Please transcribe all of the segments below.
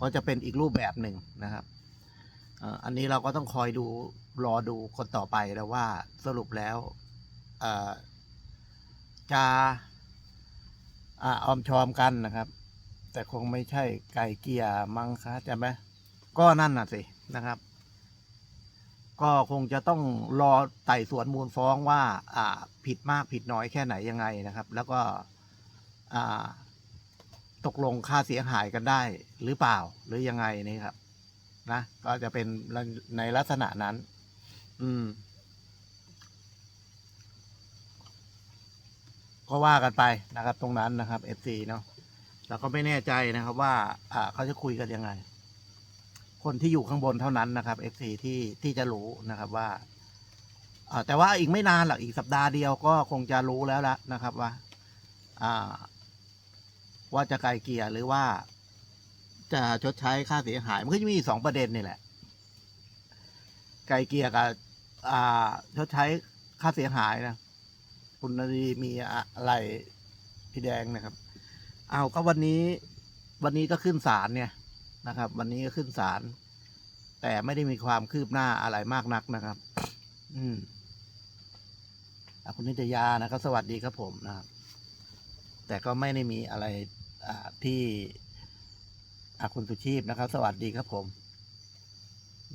ก็จะเป็นอีกรูปแบบหนึ่งนะครับอันนี้เราก็ต้องคอยดูรอดูคนต่อไปแล้วว่าสรุปแล้วจะออมชอมกันนะครับ แต่คงไม่ใช่ไก่เกียร์มังคะใช่ไหมก็นั่นน่ะสินะครับ ก็คงจะต้องรอไต่สวนมูลฟ้องว่าอ่าผิดมากผิดน้อยแค่ไหนยังไงนะครับ แล้วก็อ่า ตกลงค่าเสียหายกันได้หรือเปล่าหรือยังไงนี่ครับ นะก็จะเป็นในลักษณะนั้น อืม ก็ว่ากันไปนะครับ ตรงนั้นนะครับ FC เนาะเราก็ไม่แน่ใจนะครับว่า อ่าเขาจะคุยกันยังไง คนที่อยู่ข้างบนเท่านั้นนะครับ FC ที่ที่จะรู้นะครับว่าอ่แต่ว่าอีกไม่นานหรอกอีกสัปดาห์เดียวก็คงจะรู้แล้วละนะครับว่า อ่า ว่าจะไกลเกลี่ยหรือว่า จะชดใช้ค่าเสียหายมันก็จะมีสองประเด็นนี่แหละ ไกลเกลี่ยกับอ่าชดใช้ค่าเสียหายนะคุณนาดีมีอะไรพี่แดงนะครับ เอาก็วันนี้ วันนี้ก็ขึ้นศาลเนี่ยนะครับ วันนี้ก็ขึ้นศาลแต่ไม่ได้มีความคืบหน้าอะไรมากนักนะครับ อืมอคุณนิตยานะครับ สวัสดีครับผมนะครับ แต่ก็ไม่ได้มีอะไร อ่าที่อะคุณสุชีพนะครับ สวัสดีครับผม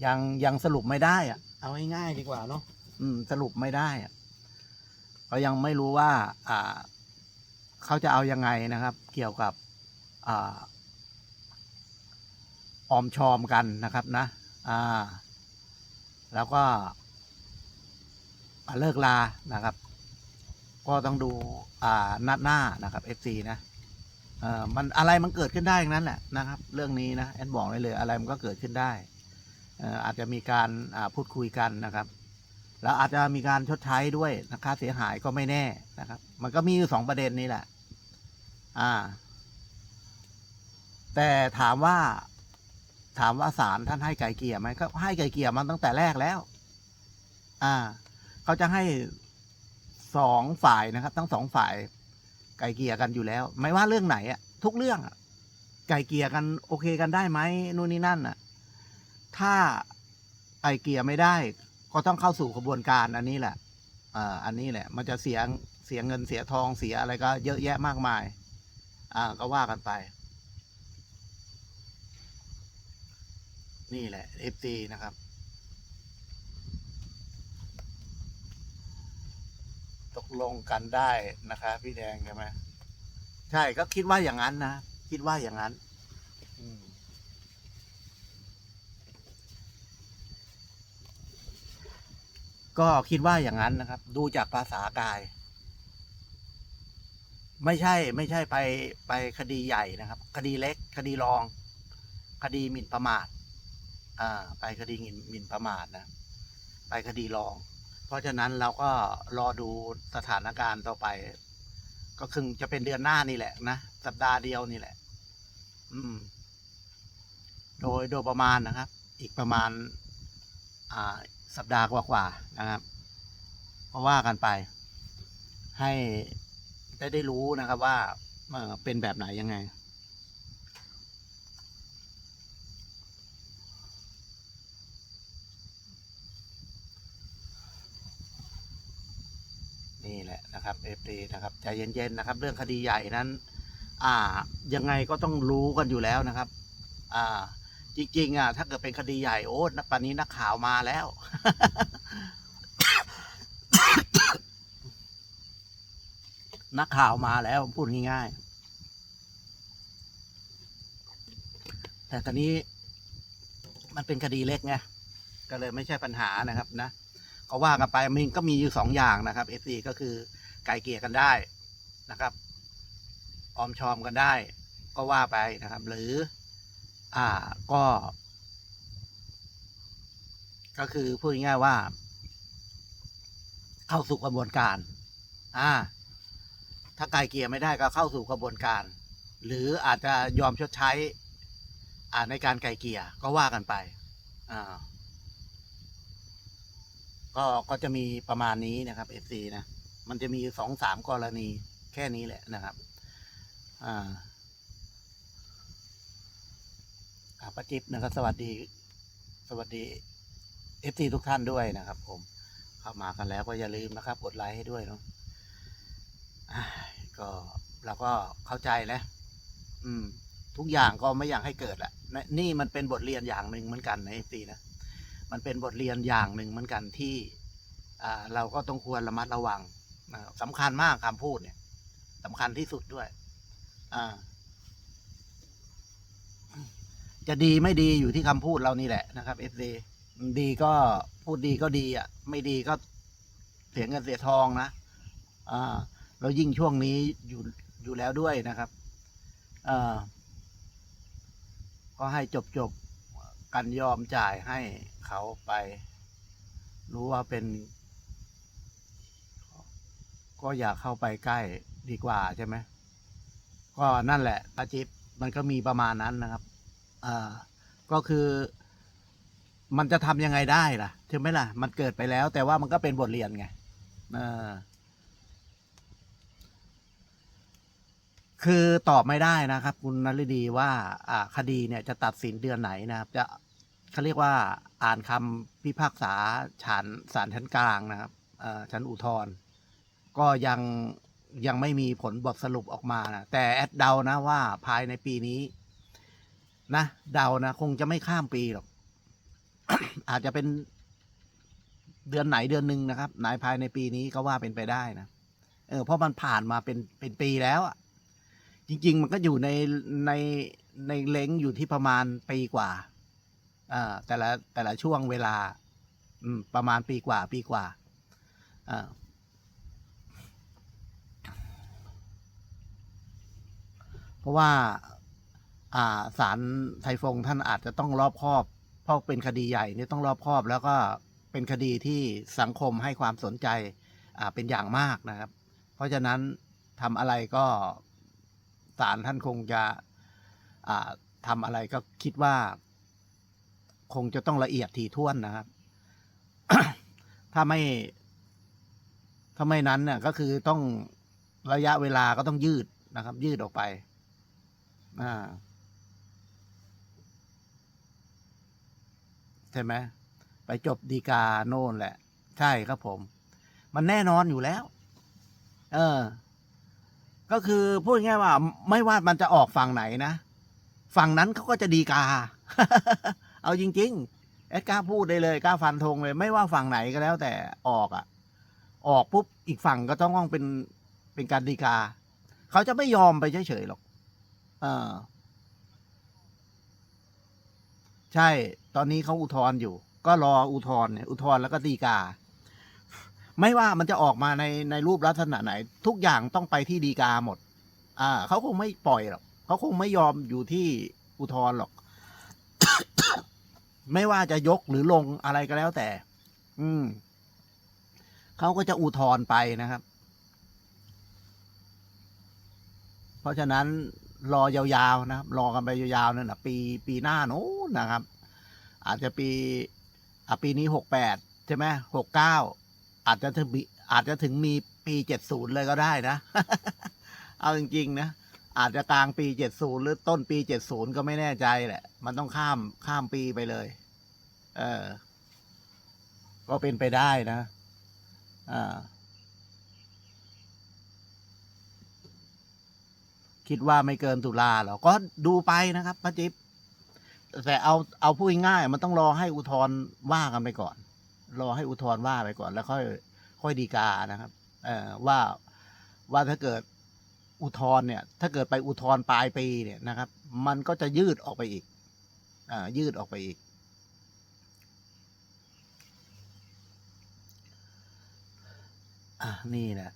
ยังยังสรุปไม่ได้อะเอาง่ายๆดีกว่าเนาะอืม สรุปไม่ได้อะก็ยังไม่รู้ว่า อ่า เขาจะเอายังไงนะครับ เกี่ยวกับอ่าออมชอมกันนะครับ นะ อ่า แล้วก็อ่าเลิกลานะครับ ก็ต้องดู อ่า นัดหน้านะครับ FC นะเอ่อ มันอะไรมันเกิดขึ้นได้ทั้งนั้นแหละนะครับ เรื่องนี้นะแอนบอกได้เลยอะไรมันก็เกิดขึ้นได้อ่ออาจจะมีการพูดคุยกันนะครับ แล้วอาจจะมีการชดใช้ด้วยนะค่าเสียหายก็ไม่แน่นะครับ มันก็มีอยู่สองประเด็นนี้แหละ อ่า แต่ถามว่าถามว่าศาลท่านให้ไกลเกี่ยไหมก็ให้ไกลเกี่ยมันตั้งแต่แรกแล้ว อ่า เขาจะให้สองฝ่ายนะครับ ทั้งสองฝ่าย ไกลเกี่ยกันอยู่แล้ว ไม่ว่าเรื่องไหนอะทุกเรื่องอะไกลเกี่ยกันโอเคกันได้ไหมนู่นนี่นั่นอะถ้าไกลเกี่ยไม่ได้ ก็ต้องเข้าสู่กระบวนการอันนี้แหละอ่าอันนี้แหละ มันจะเสียเสียเงินเสียทองเสียอะไรก็ เยอะแยะมากมาย อ่า ก็ว่ากันไป นี่แหละ FT นะครับ ตกลงกันได้นะคะ พี่แดงใช่ไหมใช่ก็คิดว่าอย่างนั้นนะคิดว่าอย่างนั้นก็คิดว่าอย่างนั้นนะครับ ดูจากภาษากาย ไม่ใช่ ไม่ใช่ไปไปคดีใหญ่นะครับ คดีเล็ก คดีรอง คดีหมิ่นประมาท อ่า ไปคดีหมิ่นหมิ่นประมาทนะ ไปคดีรอง เพราะฉะนั้นเราก็รอดูสถานการณ์ต่อไป ก็คือจะเป็นเดือนหน้านี่แหละนะ สัปดาห์เดียวนี่แหละ อืม โดยโดยประมาณนะครับ อีกประมาณ อ่า สัปดาห์กว่าๆนะครับก็ว่ากันไป ให้ได้ได้รู้นะครับว่าเป็นแบบไหนยังไง นี่แหละนะครับเอฟดีนะครับใจเย็นๆนะครับ เรื่องคดีใหญ่นั้น อ่า ยังไงก็ต้องรู้กันอยู่แล้วนะครับ อ่า จริงๆอะถ้าเกิดเป็นคดีใหญ่โอ้นักปานนี้นักข่าวมาแล้ว นักข่าวมาแล้วพูดง่ายๆแต่ตอนนี้มันเป็นคดีเล็กไงก็เลยไม่ใช่ปัญหานะครับนะ ก็ว่ากันไปมันก็มีอยู่สองอย่างนะครับ f อก็คือไก่เกี่ยกันได้นะครับออมชอมกันได้ ก็ว่าไปนะครับ หรือ อ่าก็ ก็คือพูดง่ายๆว่า เข้าสู่กระบวนการ อ่า ถ้าไกลเกี่ยไม่ได้ก็เข้าสู่กระบวนการ หรืออาจจะยอมชดใช้ อ่าในการไกลเกี่ยก็ว่ากันไป อ่า ก็ก็จะมีประมาณนี้นะครับ FC นะมันจะมีสองสามกรณีแค่นี้แหละนะครับ อ่าป้าจิ๊บนะครับ สวัสดี สวัสดีเอฟซีทุกท่านด้วยนะครับ ผมเข้ามากันแล้วก็อย่าลืมนะครับ กดไลค์ให้ด้วยเนาะอ่าก็เราก็เข้าใจนะอืม ทุกอย่างก็ไม่อยากให้เกิดแหละนะนี่มันเป็นบทเรียนอย่างหนึ่งเหมือนกันนะเอฟซีนะ มันเป็นบทเรียนอย่างหนึ่งเหมือนกันที่เราก็ต้องควรระมัดระวังสำคัญมากคำพูดเนี่ยสำคัญที่สุดด้วยจะดีไม่ดีอยู่ที่คำพูดเรานี่แหละนะครับเอฟซีดีก็พูดดีก็ดีอะ ไม่ดีก็เสียเงินเสียทองนะอ่าแล้วยิ่งช่วงนี้อยู่อยู่แล้วด้วยนะครับอ่อก็ให้จบจบ กันยอมจ่ายให้เขาไป รู้ว่าเป็น ก็อยากเข้าไปใกล้ดีกว่าใช่ไหมก็นั่นแหละตาจิ๊บมันก็มีประมาณนั้นนะครับอ่าก็คือมันจะทำยังไงได้ล่ะใช่ไหมล่ะ มันเกิดไปแล้ว แต่ว่ามันก็เป็นบทเรียนไงเออ คือตอบไม่ได้นะครับ คุณนฤดีว่าคดีเนี่ยจะตัดสินเดือนไหนนะครับ จะเขาเรียกว่าอ่านคำพิพากษาศาลศาลชั้นกลางนะครับอ่อชั้นอุทธรณ์ก็ยังยังไม่มีผลบทสรุปออกมานะแต่แอดเดานะว่าภายในปีนี้ นะเดานะ คงจะไม่ข้ามปีหรอก อาจจะเป็นเดือนไหนเดือนหนึ่งนะครับในภายในปีนี้ก็ว่าเป็นไปได้นะเออเพราะมันผ่านมาเป็นเป็นปีแล้วอะ จริง ๆ มันก็อยู่ในในในเล้งอยู่ที่ประมาณปีกว่าอ่าแต่ละแต่ละช่วงเวลา อืม ประมาณปีกว่า ปีกว่าอ่าเพราะว่าอ่าศาลไทฟงท่านอาจจะต้องรอบคอบ เพราะเป็นคดีใหญ่เนี่ยต้องรอบคอบ แล้วก็เป็นคดีที่สังคมให้ความสนใจ อ่าเป็นอย่างมากนะครับ เพราะฉะนั้นทำอะไรก็ ศาลท่านคงจะอ่าทำอะไรก็คิดว่า คงจะต้องละเอียดถี่ถ้วนนะครับ ถ้าไม่ถ้าไม่นั้นเนี่ยก็คือต้องระยะเวลาก็ต้องยืดนะครับ ยืดออกไปอ่าใช่ไหมไปจบดีกาโน่นแหละ ใช่ครับผม มันแน่นอนอยู่แล้ว เออ ก็คือพูดง่ายว่า ไม่ว่ามันจะออกฝั่งไหนนะ ฝั่งนั้นเขาก็จะดีกา เอาจริง ๆ แอดกล้าพูดได้เลยกล้าฟันธงเลย ไม่ว่าฝั่งไหนก็แล้วแต่ออกอะ ออกปุ๊บอีกฝั่งก็ต้องต้องเป็นเป็นการดีกา เขาจะไม่ยอมไปเฉยๆหรอกเออใช่ ตอนนี้เขาอุทธรณ์อยู่ ก็รออุทธรณ์เนี่ย อุทธรณ์แล้วก็ฎีกา ไม่ว่ามันจะออกมาในในรูปลักษณะไหน ทุกอย่างต้องไปที่ฎีกาหมด อ่าเขาคงไม่ปล่อยหรอกเขาคงไม่ยอมอยู่ที่อุทธรณ์หรอก ไม่ว่าจะยกหรือลงอะไรก็แล้วแต่ อืมเขาก็จะอุทธรณ์ไปนะครับ เพราะฉะนั้นรอยาวๆนะครับ รอกันไปยาวๆนั่นนะปีปีหน้าโน้นนะครับ อาจจะปีอะปีนี้หกแปดใช่ไหมหกเก้า อาจจะถึงมีอาจจะถึงมีปีเจ็ดศูนย์เลยก็ได้นะ เอาจริง ๆ นะ อาจจะกลางปีเจ็ดศูนย์หรือต้นปีเจ็ดศูนย์ก็ไม่แน่ใจแหละ มันต้องข้ามข้ามปีไปเลย เออ ก็เป็นไปได้นะ อ่า คิดว่าไม่เกินตุลาหรอก็ดูไปนะครับป้าจิ๊บแต่เอาเอาพูดง่ายมันต้องรอให้อุทธรณ์ว่ากันไปก่อน รอให้อุทธรณ์ว่าไปก่อน แล้วค่อยค่อยดีกานะครับเอ่อว่าว่าถ้าเกิดอุทธรณ์เนี่ย ถ้าเกิดไปอุทธรณ์ปลายปีเนี่ยนะครับ มันก็จะยืดออกไปอีกอ่ายืดออกไปอีก อะนี่แหละ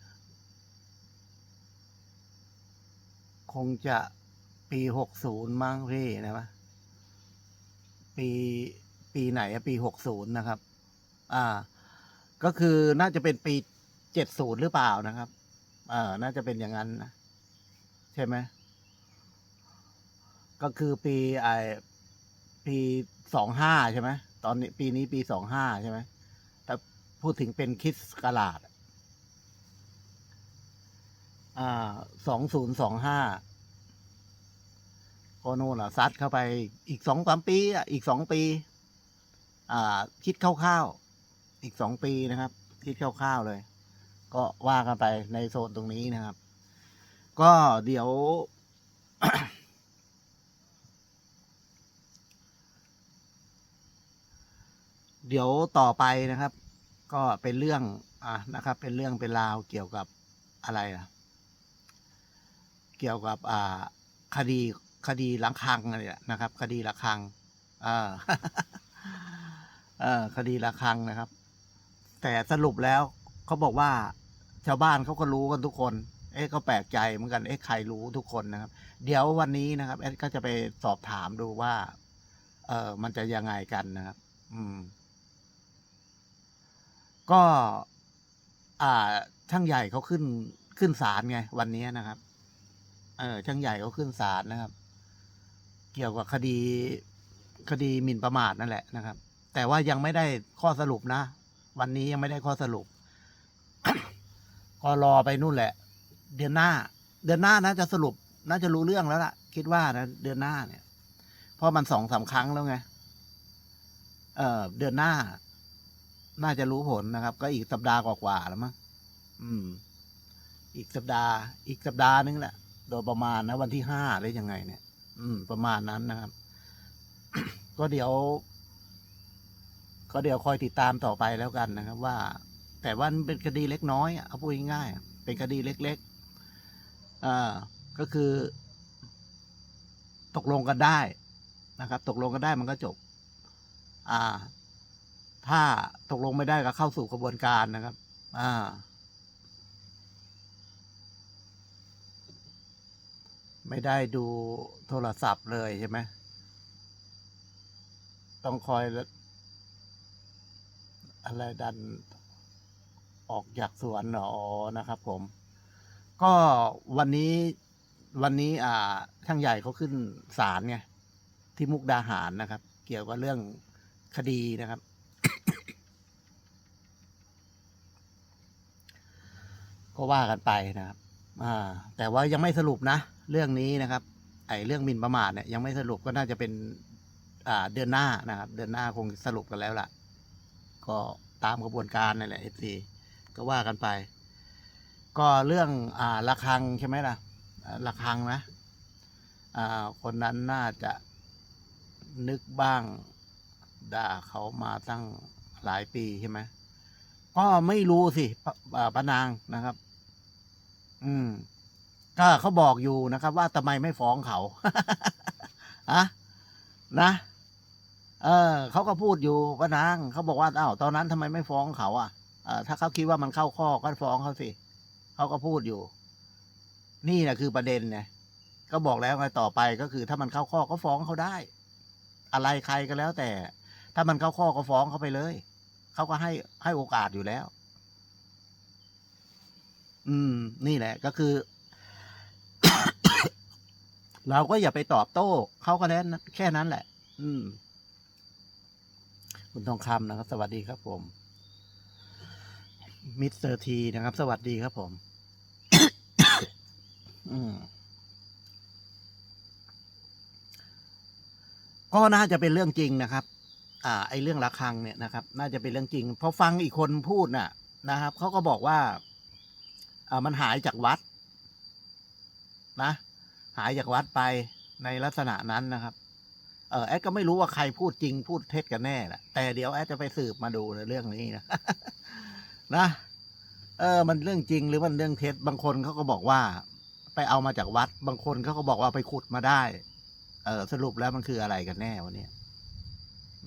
คงจะปีหกศูนย์มั้งพี่นะวะปีปีไหนอะปีหกศูนย์นะครับ อ่า ก็คือน่าจะเป็นปีเจ็ดศูนย์หรือเปล่านะครับ เอ่าน่าจะเป็นอย่างนั้นนะใช่ไหมก็คือปีไอปีสองห้าใช่ไหมตอนนี้ปีนี้ปีสองห้าใช่ไหมแต่พูดถึงเป็นคริสกราดอ่าสองศูนย์สองห้าก็โน่นอะซัดเข้าไปอีกสองสามปีอะอีกสองปี อ่า คิดคร่าวๆ อีกสองปีนะครับคิดคร่าวๆเลย ก็ว่ากันไปในโซนตรงนี้นะครับ ก็เดี๋ยว เดี๋ยวต่อไปนะครับ ก็เป็นเรื่องอะนะครับ เป็นเรื่องเป็นราวเกี่ยวกับอะไรล่ะเกี่ยวกับอ่าคดีคดีลังคังอะไรนะครับ คดีละคังเออเออคดีละคังนะครับ แต่สรุปแล้วเขาบอกว่าชาวบ้านเขาก็รู้กันทุกคน เอ๊ะก็แปลกใจเหมือนกัน เอ๊ะใครรู้ทุกคนนะครับ เดี๋ยววันนี้นะครับเอ๊ะก็จะไปสอบถามดูว่า เออมันจะยังไงกันนะครับ อืม ก็ อ่า ช่างใหญ่เขาขึ้นขึ้นศาลไง วันนี้นะครับ เออ ช่างใหญ่เขาขึ้นศาลนะครับ เกี่ยวกับคดี คดีหมิ่นประมาทนั่นแหละนะครับ แต่ว่ายังไม่ได้ข้อสรุปนะ วันนี้ยังไม่ได้ข้อสรุป ก็รอไปนู่นแหละ เดือนหน้า เดือนหน้านะจะสรุป น่าจะรู้เรื่องแล้วล่ะ คิดว่านะเดือนหน้าเนี่ย เพราะมันสองสามครั้งแล้วไง เออเดือนหน้า น่าจะรู้ผลนะครับ ก็อีกสัปดาห์กว่าๆแล้วมั้งอืม อีกสัปดาห์ อีกสัปดาห์นึงแหละโดยประมาณนะวันที่ห้าหรือยังไงเนี่ย อืม ประมาณนั้นนะครับ ก็เดี๋ยว ก็เดี๋ยวคอยติดตามต่อไปแล้วกันนะครับว่า แต่ว่ามันเป็นคดีเล็กน้อยเอาพูดง่ายๆเป็นคดีเล็กๆอ่าก็คือ ตกลงกันได้นะครับ ตกลงกันได้มันก็จบ อ่า ถ้าตกลงไม่ได้ก็เข้าสู่กระบวนการนะครับ อ่า ไม่ได้ดูโทรศัพท์เลยใช่ไหมต้องคอยละ อะไรดันออกจากสวนหรอนะครับ ผม ก็วันนี้วันนี้ อ่า ช่างใหญ่เขาขึ้นศาลไงที่มุกดาหารนะครับ เกี่ยวกับเรื่องคดีนะครับ ก็ว่ากันไปนะครับ อ่า แต่ว่ายังไม่สรุปนะ เรื่องนี้นะครับ ไอ้เรื่องมินประมาทเนี่ยยังไม่สรุปก็น่าจะเป็น อ่า เดือนหน้านะครับ เดือนหน้าคงสรุปกันแล้วล่ะ ก็ตามกระบวนการนั่นแหละเอฟซีก็ว่ากันไป ก็เรื่องอ่าระฆังใช่ไหมล่ะระฆังนะอ่าคนนั้นน่าจะนึกบ้างด่าเขามาตั้งหลายปีใช่ไหมก็ไม่รู้สิปะอ่าปานางนะครับ อืม ก็เขาบอกอยู่นะครับ ว่าทำไมไม่ฟ้องเขาอะนะ เออเขาก็พูดอยู่ปานางเขาบอกว่าอ้าวตอนนั้นทำไมไม่ฟ้องเขาอะเออถ้าเขาคิดว่ามันเข้าข้อก็ฟ้องเขาสิเขาก็พูดอยู่ นี่นะคือประเด็นไงก็บอกแล้วไงต่อไปก็คือ ถ้ามันเข้าข้อก็ฟ้องเขาได้ อะไรใครก็แล้วแต่ ถ้ามันเข้าข้อก็ฟ้องเขาไปเลยเขาก็ให้ให้โอกาสอยู่แล้ว อืม นี่แหละ ก็คือ เราก็อย่าไปตอบโต้เขาก็แค่นั้นแค่นั้นแหละ อืม คุณทองคำนะครับ สวัสดีครับผม มิสเตอร์ทีนะครับ สวัสดีครับผม ก็น่าจะเป็นเรื่องจริงนะครับ อ่า ไอเรื่องระฆังเนี่ยนะครับ น่าจะเป็นเรื่องจริงเพราะฟังอีกคนพูดน่ะ นะครับ เขาก็บอกว่าอ่ามันหายจากวัด นะ หายจากวัดไปในลักษณะนั้นนะครับ เออแอดก็ไม่รู้ว่าใครพูดจริงพูดเท็จกันแน่แหละแต่เดี๋ยวแอดจะไปสืบมาดูในเรื่องนี้นะนะเออ มันเรื่องจริงหรือมันเรื่องเท็จบางคนเขาก็บอกว่า ไปเอามาจากวัด บางคนเขาก็บอกว่าไปขุดมาได้ เออสรุปแล้วมันคืออะไรกันแน่วันนี้